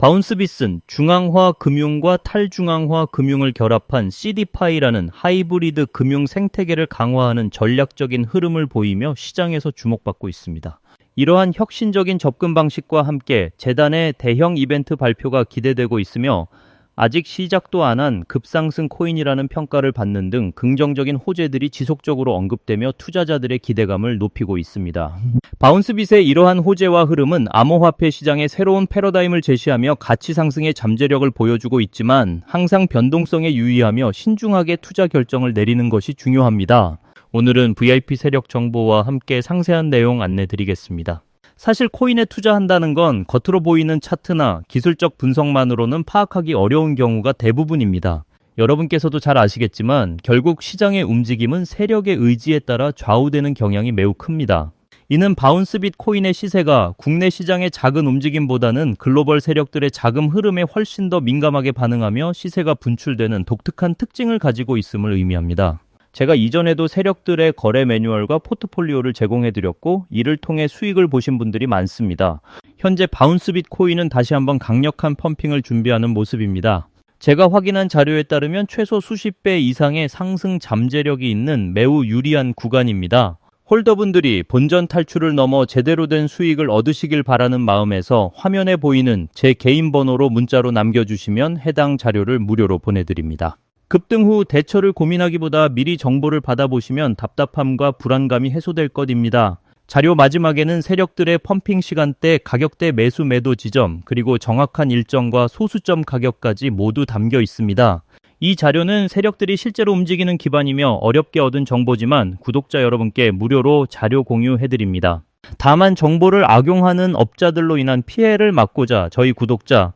바운스비슨 중앙화 금융과 탈중앙화 금융을 결합한 CD파이라는 하이브리드 금융 생태계를 강화하는 전략적인 흐름을 보이며 시장에서 주목받고 있습니다. 이러한 혁신적인 접근 방식과 함께 재단의 대형 이벤트 발표가 기대되고 있으며 아직 시작도 안 한 급상승 코인이라는 평가를 받는 등 긍정적인 호재들이 지속적으로 언급되며 투자자들의 기대감을 높이고 있습니다. 바운스빗의 이러한 호재와 흐름은 암호화폐 시장의 새로운 패러다임을 제시하며 가치 상승의 잠재력을 보여주고 있지만 항상 변동성에 유의하며 신중하게 투자 결정을 내리는 것이 중요합니다. 오늘은 VIP 세력 정보와 함께 상세한 내용 안내 드리겠습니다. 사실 코인에 투자한다는 건 겉으로 보이는 차트나 기술적 분석만으로는 파악하기 어려운 경우가 대부분입니다. 여러분께서도 잘 아시겠지만 결국 시장의 움직임은 세력의 의지에 따라 좌우되는 경향이 매우 큽니다. 이는 바운스빗 코인의 시세가 국내 시장의 작은 움직임보다는 글로벌 세력들의 자금 흐름에 훨씬 더 민감하게 반응하며 시세가 분출되는 독특한 특징을 가지고 있음을 의미합니다. 제가 이전에도 세력들의 거래 매뉴얼과 포트폴리오를 제공해 드렸고 이를 통해 수익을 보신 분들이 많습니다. 현재 바운스빗 코인은 다시 한번 강력한 펌핑을 준비하는 모습입니다. 제가 확인한 자료에 따르면 최소 수십 배 이상의 상승 잠재력이 있는 매우 유리한 구간입니다. 홀더분들이 본전 탈출을 넘어 제대로 된 수익을 얻으시길 바라는 마음에서 화면에 보이는 제 개인 번호로 문자로 남겨주시면 해당 자료를 무료로 보내드립니다. 급등 후 대처를 고민하기보다 미리 정보를 받아보시면 답답함과 불안감이 해소될 것입니다. 자료 마지막에는 세력들의 펌핑 시간대, 가격대 매수 매도 지점, 그리고 정확한 일정과 소수점 가격까지 모두 담겨 있습니다. 이 자료는 세력들이 실제로 움직이는 기반이며 어렵게 얻은 정보지만 구독자 여러분께 무료로 자료 공유해드립니다. 다만 정보를 악용하는 업자들로 인한 피해를 막고자 저희 구독자